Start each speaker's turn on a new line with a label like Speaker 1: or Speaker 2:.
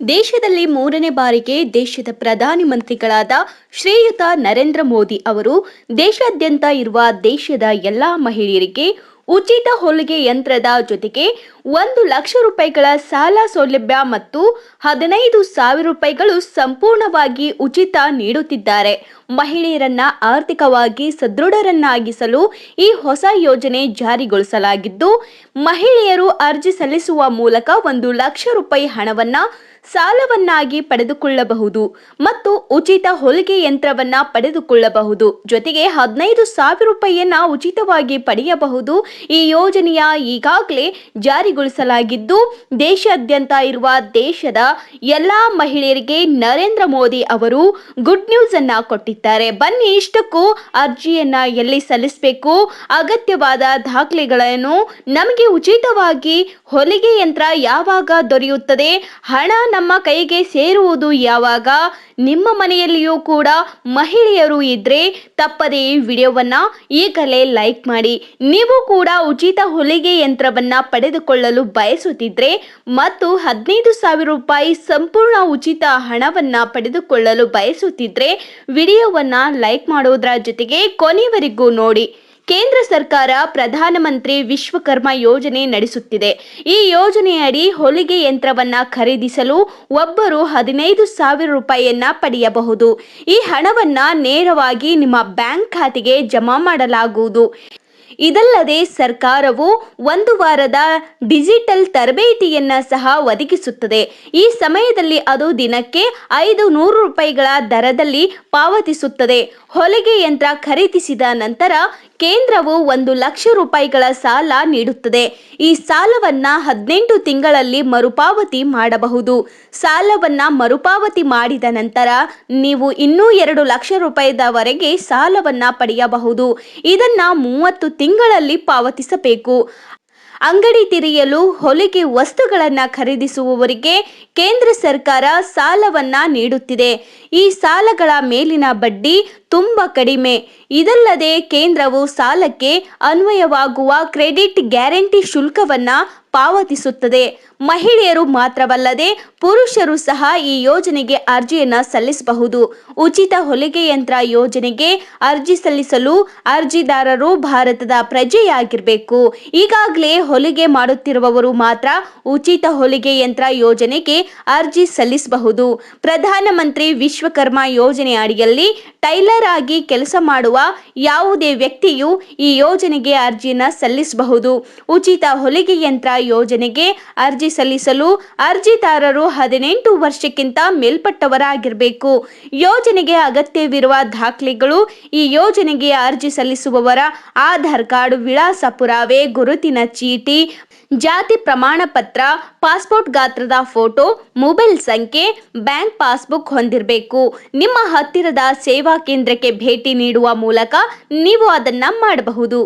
Speaker 1: ದೇಶದಲ್ಲಿ ಮೂರನೇ ಬಾರಿಗೆ ದೇಶದ ಪ್ರಧಾನಿ ಮಂತ್ರಿಗಳಾದ ಶ್ರೀಯುತ ನರೇಂದ್ರ ಮೋದಿ ಅವರು ದೇಶಾದ್ಯಂತ ಇರುವ ದೇಶದ ಎಲ್ಲಾ ಮಹಿಳೆಯರಿಗೆ ಉಚಿತ ಹೊಲಿಗೆ ಯಂತ್ರದ ಜೊತೆಗೆ ಒಂದು ಲಕ್ಷ ರೂಪಾಯಿಗಳ ಸಾಲ ಸೌಲಭ್ಯ ಮತ್ತು ಹದಿನೈದು ಸಾವಿರ ರೂಪಾಯಿಗಳು ಸಂಪೂರ್ಣವಾಗಿ ಉಚಿತ ನೀಡುತ್ತಿದ್ದಾರೆ. ಮಹಿಳೆಯರನ್ನ ಆರ್ಥಿಕವಾಗಿ ಸದೃಢರನ್ನಾಗಿಸಲು ಈ ಹೊಸ ಯೋಜನೆ ಜಾರಿಗೊಳಿಸಲಾಗಿದ್ದು, ಮಹಿಳೆಯರು ಅರ್ಜಿ ಸಲ್ಲಿಸುವ ಮೂಲಕ ಒಂದು ಲಕ್ಷ ರೂಪಾಯಿ ಹಣವನ್ನ ಸಾಲವನ್ನಾಗಿ ಪಡೆದುಕೊಳ್ಳಬಹುದು ಮತ್ತು ಉಚಿತ ಹೊಲಿಗೆ ಯಂತ್ರವನ್ನ ಪಡೆದುಕೊಳ್ಳಬಹುದು. ಜೊತೆಗೆ ಹದಿನೈದು ಸಾವಿರ ರೂಪಾಯಿಯನ್ನ ಉಚಿತವಾಗಿ ಪಡೆಯಬಹುದು. ಈ ಯೋಜನೆಯ ಈಗಾಗಲೇ ಜಾರಿಗೊಳಿಸಲಾಗಿದ್ದು, ದೇಶಾದ್ಯಂತ ಇರುವ ದೇಶದ ಎಲ್ಲಾ ಮಹಿಳೆಯರಿಗೆ ನರೇಂದ್ರ ಮೋದಿ ಅವರು ಗುಡ್ ನ್ಯೂಸ್ ಅನ್ನ ಕೊಟ್ಟಿದ್ದಾರೆ. ಬನ್ನಿ, ಇಷ್ಟಕ್ಕೂ ಅರ್ಜಿಯನ್ನ ಎಲ್ಲಿ ಸಲ್ಲಿಸಬೇಕು? ಅಗತ್ಯವಾದ ದಾಖಲೆಗಳನ್ನು ನಮಗೆ ಉಚಿತವಾಗಿ ಹೊಲಿಗೆ ಯಂತ್ರ ಯಾವಾಗ ದೊರೆಯುತ್ತದೆ? ಹಣ ನಮ್ಮ ಕೈಗೆ ಸೇರುವುದು ಯಾವಾಗ? ನಿಮ್ಮ ಮನೆಯಲ್ಲಿಯೂ ಕೂಡ ಮಹಿಳೆಯರು ಇದ್ರೆ ತಪ್ಪದೇ ಈ ವಿಡಿಯೋವನ್ನ ಈಗಲೇ ಲೈಕ್ ಮಾಡಿ. ನೀವು ಕೂಡ ಉಚಿತ ಹೊಲಿಗೆ ಯಂತ್ರವನ್ನ ಪಡೆದುಕೊಳ್ಳಲು ಬಯಸುತ್ತಿದ್ರೆ ಮತ್ತು ಹದಿನೈದು ಸಾವಿರ ರೂಪಾಯಿ ಸಂಪೂರ್ಣ ಉಚಿತ ಹಣವನ್ನ ಪಡೆದುಕೊಳ್ಳಲು ಬಯಸುತ್ತಿದ್ರೆ ವಿಡಿಯೋವನ್ನ ಲೈಕ್ ಮಾಡೋದ್ರ ಜೊತೆಗೆ ಕೊನೆಯವರೆಗೂ ನೋಡಿ. ಕೇಂದ್ರ ಸರ್ಕಾರ ಪ್ರಧಾನಮಂತ್ರಿ ವಿಶ್ವಕರ್ಮ ಯೋಜನೆ ನಡೆಸುತ್ತಿದೆ. ಈ ಯೋಜನೆಯಡಿ ಹೊಲಿಗೆ ಯಂತ್ರವನ್ನ ಖರೀದಿಸಲು ಒಬ್ಬರು ಹದಿನೈದು ಸಾವಿರ ರೂಪಾಯಿಯನ್ನ ಪಡೆಯಬಹುದು. ಈ ಹಣವನ್ನ ನೇರವಾಗಿ ನಿಮ್ಮ ಬ್ಯಾಂಕ್ ಖಾತೆಗೆ ಜಮಾ ಮಾಡಲಾಗುವುದು. ಇದಲ್ಲದೆ ಸರ್ಕಾರವು ಒಂದು ವಾರದ ಡಿಜಿಟಲ್ ತರಬೇತಿಯನ್ನ ಸಹ ಒದಗಿಸುತ್ತದೆ. ಈ ಸಮಯದಲ್ಲಿ ಅದು ದಿನಕ್ಕೆ ಐದು ನೂರು ರೂಪಾಯಿಗಳ ದರದಲ್ಲಿ ಪಾವತಿಸುತ್ತದೆ. ಹೊಲಿಗೆ ಯಂತ್ರ ಖರೀದಿಸಿದ ನಂತರ ಕೇಂದ್ರವು ಒಂದು ಲಕ್ಷ ರೂಪಾಯಿಗಳ ಸಾಲ ನೀಡುತ್ತದೆ. ಈ ಸಾಲವನ್ನ ಹದಿನೆಂಟು ತಿಂಗಳಲ್ಲಿ ಮರುಪಾವತಿ ಮಾಡಬಹುದು. ಸಾಲವನ್ನ ಮರುಪಾವತಿ ಮಾಡಿದ ನಂತರ ನೀವು ಇನ್ನೂ ಎರಡು ಲಕ್ಷ ರೂಪಾಯಿದವರೆಗೆ ಸಾಲವನ್ನ ಪಡೆಯಬಹುದು. ಇದನ್ನ ಮೂವತ್ತು ತಿಂಗಳಲ್ಲಿ ಪಾವತಿಸಬೇಕು. ಅಂಗಡಿ ತೆರೆಯಲು ಹೊಲಿಗೆ ವಸ್ತುಗಳನ್ನು ಖರೀದಿಸುವವರಿಗೆ ಕೇಂದ್ರ ಸರ್ಕಾರ ಸಾಲವನ್ನ ನೀಡುತ್ತಿದೆ. ಈ ಸಾಲಗಳ ಮೇಲಿನ ಬಡ್ಡಿ ತುಂಬ ಕಡಿಮೆ. ಇದಲ್ಲದೆ ಕೇಂದ್ರವು ಸಾಲಕ್ಕೆ ಅನ್ವಯವಾಗುವ ಕ್ರೆಡಿಟ್ ಗ್ಯಾರಂಟಿ ಶುಲ್ಕವನ್ನ ಪಾವತಿಸುತ್ತದೆ. ಮಹಿಳೆಯರು ಮಾತ್ರವಲ್ಲದೆ ಪುರುಷರು ಸಹ ಈ ಯೋಜನೆಗೆ ಅರ್ಜಿಯನ್ನು ಸಲ್ಲಿಸಬಹುದು. ಉಚಿತ ಹೊಲಿಗೆ ಯಂತ್ರ ಯೋಜನೆಗೆ ಅರ್ಜಿ ಸಲ್ಲಿಸಲು ಅರ್ಜಿದಾರರು ಭಾರತದ ಪ್ರಜೆಯಾಗಿರಬೇಕು. ಈಗಾಗಲೇ ಹೊಲಿಗೆ ಮಾಡುತ್ತಿರುವವರು ಮಾತ್ರ ಉಚಿತ ಹೊಲಿಗೆ ಯಂತ್ರ ಯೋಜನೆಗೆ ಅರ್ಜಿ ಸಲ್ಲಿಸಬಹುದು. ಪ್ರಧಾನಮಂತ್ರಿ ವಿಶ್ವಕರ್ಮ ಯೋಜನೆ ಅಡಿಯಲ್ಲಿ ಟೈಲರ್ ಆಗಿ ಕೆಲಸ ಮಾಡುವ ಯಾವುದೇ ವ್ಯಕ್ತಿಯು ಈ ಯೋಜನೆಗೆ ಅರ್ಜಿಯನ್ನು ಸಲ್ಲಿಸಬಹುದು. ಉಚಿತ ಹೊಲಿಗೆ ಯಂತ್ರ ಯೋಜನೆಗೆ ಅರ್ಜಿ ಸಲ್ಲಿಸಲು ಅರ್ಜಿದಾರರು ಹದಿನೆಂಟು ವರ್ಷಕ್ಕಿಂತ ಮೇಲ್ಪಟ್ಟವರಾಗಿರಬೇಕು. ಯೋಜನೆಗೆ ಅಗತ್ಯವಿರುವ ದಾಖಲೆಗಳು ಈ ಯೋಜನೆಗೆ ಅರ್ಜಿ ಸಲ್ಲಿಸುವವರ ಆಧಾರ್ ಕಾರ್ಡ್ ವಿಳಾಸ ಪುರಾವೆ ಗುರುತಿನ ಚೀಟಿ, ಜಾತಿ ಪ್ರಮಾಣ ಪತ್ರ, ಪಾಸ್ಪೋರ್ಟ್ ಗಾತ್ರದ ಫೋಟೋ, ಮೊಬೈಲ್ ಸಂಖ್ಯೆ, ಬ್ಯಾಂಕ್ ಪಾಸ್ಬುಕ್ ಹೊಂದಿರಬೇಕು. ನಿಮ್ಮ ಹತ್ತಿರದ ಸೇವಾ ಕೇಂದ್ರಕ್ಕೆ ಭೇಟಿ ನೀಡುವ ಮೂಲಕ ನೀವು ಅದನ್ನು ಮಾಡಬಹುದು.